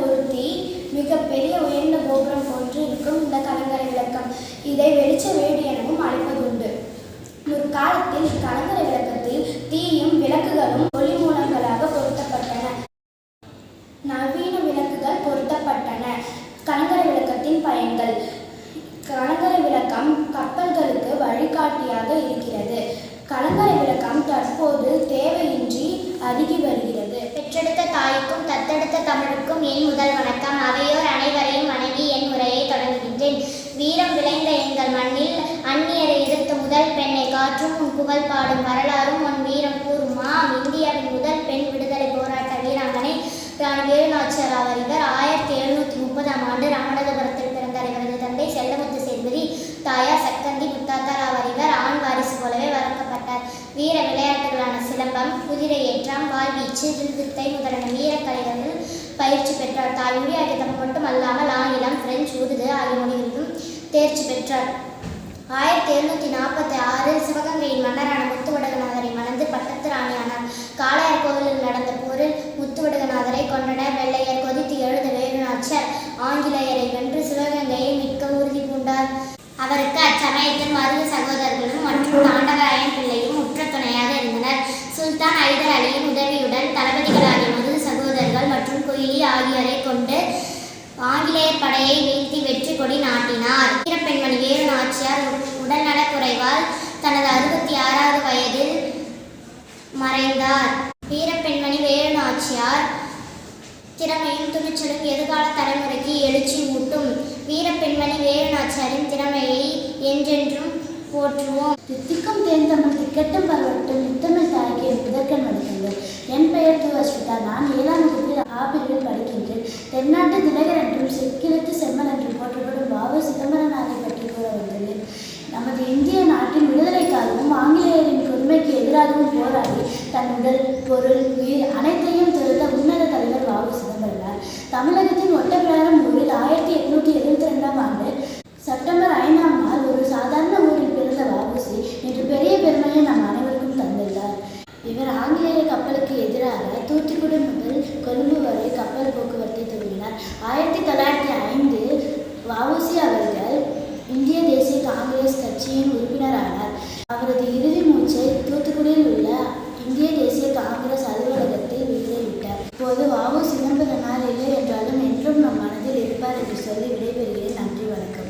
பொருத்தி மிகப்பெரிய உயர்ந்த கோபுரம் போன்று இருக்கும் இந்த கலங்கரை விளக்கம். இதை வெளிச்ச வேடு எனவும் அழைப்பதுண்டு. முற்காலத்தில் இக்கலங்கரை விளக்கத்தில் தீயும் விளக்குகளும் ஒளி மூலங்களாக பொருத்தப்பட்டன. நவீன விளக்குகள் பொருத்தப்பட்டன. கலங்கரை விளக்கத்தின் பயன்கள். கலங்கரை விளக்கம் கப்பல்களுக்கு வழிகாட்டியாக இருக்கிறது. கலங்கரை விளக்கம் தற்போது தேவையின்றி அருகி வருகிறது. பெற்றெடுத்த தாய்க்கும் தத்தெடுத்த தமிழுக்கும் என் முதல் வணக்கம். அவையோர் அனைவரையும் வணங்கி என் உரையை தொடங்குகின்றேன். வீரம் விளைந்த எங்கள் மண்ணில் அந்நியரை எதிர்த்த முதல் பெண்ணை காற்றும் உன் புகழ் பாடும் வரலாறும் உன் வீரம் கூறுமா. இந்தியாவின் முதல் பெண் விடுதலை போராட்ட வீராங்கனை ராணி வேலுநாச்சியார் ஆவர். இவர் ஆயிரத்தி எழுநூற்றி முப்பதாம் ஆண்டு ராமநாதபுரத்தில் பிறந்தார். இவரது தந்தை செல்லமுத்து சேதுபதி தாயார் சக்கந்தி முத்தாத்தார் ஆவர். இவர் ஆண் வாரிசு போலவே வளர்க்கப்பட்டார். வீர விளையாட்டு சிலம்பம் குதிரை ஏற்றம் வாழ்வீச்சு வில்வித்தை முதலான வீரக்கலைகளில் பயிற்சி பெற்றார். தாய்மொழி ஆகிய மட்டுமல்லாமல் ஆங்கிலம் பிரெஞ்சு உருது ஆகிய மொழிகளிலும் தேர்ச்சி பெற்றார். ஆயிரத்தி எழுநூற்றி நாற்பத்தி ஆறில் சிவகங்கையின் மன்னரான முத்துவடகநாதரை மணந்து பட்டத்து ராணியானார். காளையார் கோவிலில் நடந்த போரில் முத்துவடகநாதரை கொண்டனர் வெள்ளையர் கொதித்து எழுத வேலுநாச்சர் ஆங்கிலேயரை வென்று சிவகங்கையை மிக்க உறுதி பூண்டார். அவருக்கு அச்சமயத்தில் மருது சகோதரர்களும் மற்றும் தாண்டவராயன் சகோதரர்கள் ஆகியோரை கொண்டு ஆங்கிலேய படையை வீழ்த்தி வெற்றி கொடி நாட்டினார். வீரப்பெண்மணி வேலு நாச்சியார் உடல்நலக் குறைவால் தனது அறுபத்தி ஆறாவது வயதில் மறைந்தார். வீரப்பெண்மணி வேலு நாச்சியார் திறமையும் துணிச்சலும் எதிர்கால தலைமுறைக்கு எழுச்சி ஊட்டும். வீரப்பெண்மணி வேலு நாச்சியாரின் திறமையை என்றென்றும் போற்றுவோம். தித்திக்கும் தேர்ந்தமிழ் திக்கட்டும் பரவட்டும் முத்தமிழ் தாய்க்கு முதற்கண் வணக்கங்கள் என் பெயர் துவஸ்விதா நான் எதிராகவும் போராடி தன் உடல் பொருள் உயிர் அனைத்தையும் துறந்த உன்னத தலைவர் வாவு சிதம்பரனார். தமிழகத்தின் ஒட்டப்பிடாரம் ஊரில் ஆயிரத்தி எட்நூத்தி எழுபத்தி ரெண்டாம் ஆண்டு செப்டம்பர் ஐந்தாம் நாள் ஒரு சாதாரண ஊரில் பிறந்த வாவுசி என்று பெரிய பெருமையை நம் அனைவருக்கும் தந்துள்ளார். இவர் ஆங்கிலேய கப்பலுக்கு எதிராக தூத்துக்குடி முதல் கொழும்பு வரை கப்பல் போக்குவரத்தை துவங்கினார் ஆயிரத்தி தொள்ளாயிரத்தி ஐந்து வவுசி அவர்கள் இந்திய தேசிய காங்கிரஸ் கட்சியின் உறுப்பினரானார். அவரது இறுதி மூச்சை தூத்துக்குடியில் உள்ள இந்திய தேசிய காங்கிரஸ் அலுவலகத்தை விடுதலிட்டார் இப்போது வாவு சிதம்பரனார் இல்லை என்றாலும் என்றும் நம் மனதில் இருப்பார் என்று சொல்லி விடைபெறுகிறேன். நன்றி வணக்கம்.